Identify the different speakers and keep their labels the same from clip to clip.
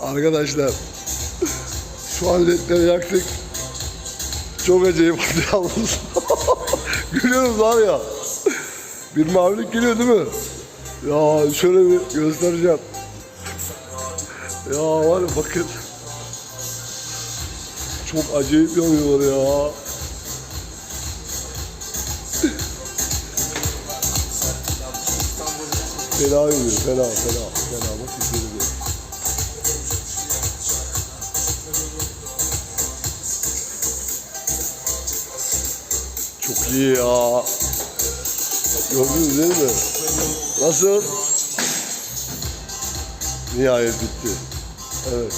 Speaker 1: Arkadaşlar şu an ledleri yaktık. Çok acayip oldu. Gülüyoruz var ya. Bir mavilik geliyor değil mi? Ya şöyle bir göstereceğim. Ya var ya bakın. Çok acayip yanıyor ya. Fena yanıyor, fena, fena, fena. Bak izleyelim. Çok iyi ya. Gördünüz değil mi? Nasıl? Nihayet bitti. Evet.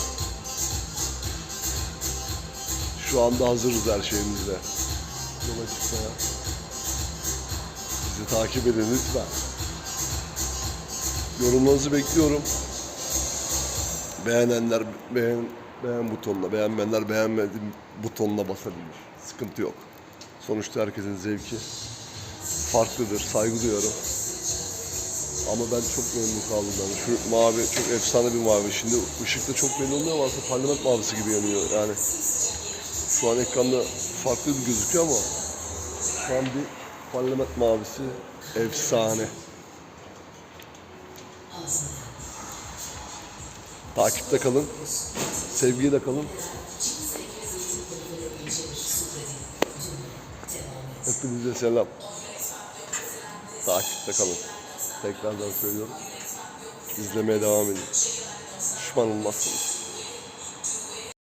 Speaker 1: Şu anda hazırız her şeyimizle. Yola çıkmaya. Bizi takip edin lütfen. Yorumlarınızı bekliyorum. Beğenenler beğen, beğen butonuna, beğenmeyenler beğenmedim butonuna basabilir. Sıkıntı yok. Sonuçta herkesin zevki farklıdır. Saygı duyuyorum. Ama ben çok memnun kaldım. Şu mavi çok efsane bir mavi. Şimdi ışıkta çok belli olmuyor ama aslında parlament mavisi gibi yanıyor. Yani şu an ekranda farklı bir gözüküyor ama an bir parlament mavisi efsane. Takipte kalın. Sevgiyle kalın. Hepinize selam. Takipte kalın. Tekrardan söylüyorum. İzlemeye devam edin. Düşman olmazsınız.